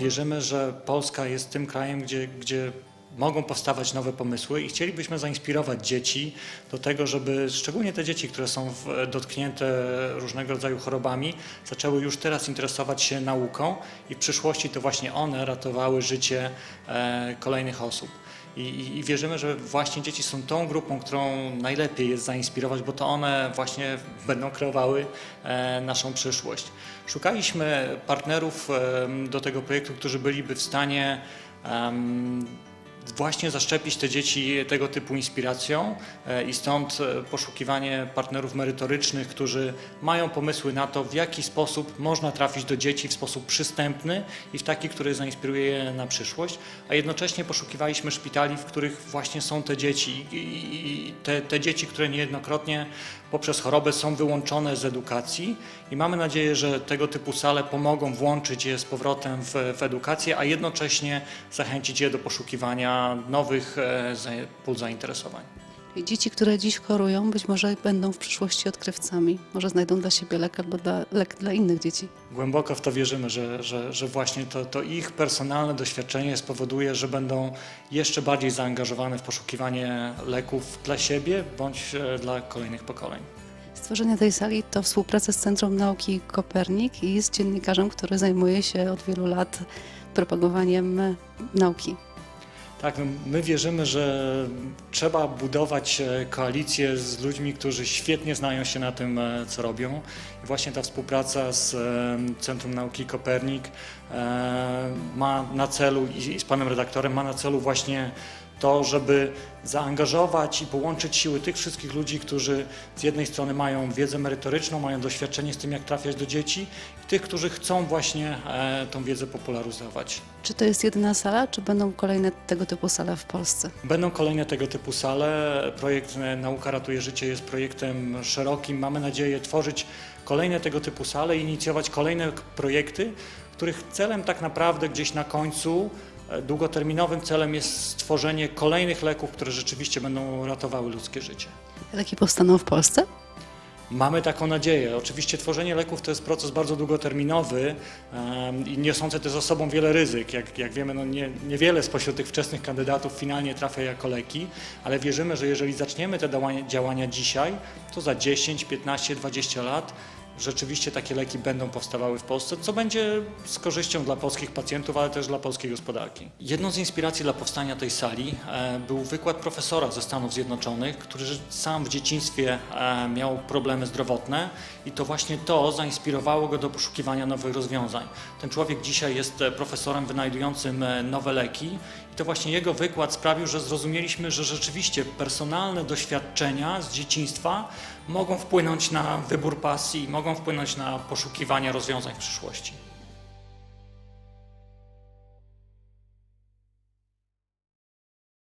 Wierzymy, że Polska jest tym krajem, gdzie, gdzie mogą powstawać nowe pomysły i chcielibyśmy zainspirować dzieci do tego, żeby szczególnie te dzieci, które są w, dotknięte różnego rodzaju chorobami, zaczęły już teraz interesować się nauką i w przyszłości to właśnie one ratowały życie e, kolejnych osób. I, i, wierzymy, że właśnie dzieci są tą grupą, którą najlepiej jest zainspirować, bo to one właśnie będą kreowały e, naszą przyszłość. Szukaliśmy partnerów do tego projektu, którzy byliby w stanie właśnie zaszczepić te dzieci tego typu inspiracją e, i stąd e, poszukiwanie partnerów merytorycznych, którzy mają pomysły na to, w jaki sposób można trafić do dzieci w sposób przystępny i w taki, który zainspiruje je na przyszłość, a jednocześnie poszukiwaliśmy szpitali, w których właśnie są te dzieci i- te, te dzieci, które niejednokrotnie poprzez chorobę są wyłączone z edukacji. I mamy nadzieję, że tego typu sale pomogą włączyć je z powrotem w, w edukację, a jednocześnie zachęcić je do poszukiwania nowych e, pól zainteresowań. I dzieci, które dziś chorują, być może będą w przyszłości odkrywcami. Może znajdą dla siebie lek albo dla, lek dla innych dzieci. Głęboko w to wierzymy, że, że, że właśnie to, to ich personalne doświadczenie spowoduje, że będą jeszcze bardziej zaangażowane w poszukiwanie leków dla siebie bądź e, dla kolejnych pokoleń. Stworzenie tej sali to współpraca z Centrum Nauki Kopernik i z dziennikarzem, który zajmuje się od wielu lat propagowaniem nauki. Tak, no my wierzymy, że trzeba budować e, koalicję z ludźmi, którzy świetnie znają się na tym, e, co robią. I właśnie ta współpraca z e, Centrum Nauki Kopernik ma na celu i z panem redaktorem ma na celu właśnie to, żeby zaangażować i połączyć siły tych wszystkich ludzi, którzy z jednej strony mają wiedzę merytoryczną, mają doświadczenie z tym, jak trafiać do dzieci, i tych, którzy chcą właśnie e, tą wiedzę popularyzować. Czy to jest jedyna sala, czy będą kolejne tego typu sale w Polsce? Będą kolejne tego typu sale. Projekt e, Nauka ratuje życie jest projektem szerokim. Mamy nadzieję tworzyć kolejne tego typu sale i inicjować kolejne projekty, których celem tak naprawdę gdzieś na końcu, długoterminowym celem jest stworzenie kolejnych leków, które rzeczywiście będą ratowały ludzkie życie. Leki powstaną w Polsce? Mamy taką nadzieję. Oczywiście tworzenie leków to jest proces bardzo długoterminowy i niosący też za sobą wiele ryzyk. Jak, jak wiemy, no nie, niewiele spośród tych wczesnych kandydatów finalnie trafia jako leki, ale wierzymy, że jeżeli zaczniemy te działania dzisiaj, to za 10, 15, 20 lat rzeczywiście takie leki będą powstawały w Polsce, co będzie z korzyścią dla polskich pacjentów, ale też dla polskiej gospodarki. Jedną z inspiracji dla powstania tej sali e, był wykład profesora ze Stanów Zjednoczonych, który sam w dzieciństwie e, miał problemy zdrowotne i to właśnie to zainspirowało go do poszukiwania nowych rozwiązań. Ten człowiek dzisiaj jest e, profesorem wynajdującym nowe leki to właśnie jego wykład sprawił, że zrozumieliśmy, że rzeczywiście personalne doświadczenia z dzieciństwa mogą wpłynąć na wybór pasji, mogą wpłynąć na poszukiwanie rozwiązań w przyszłości.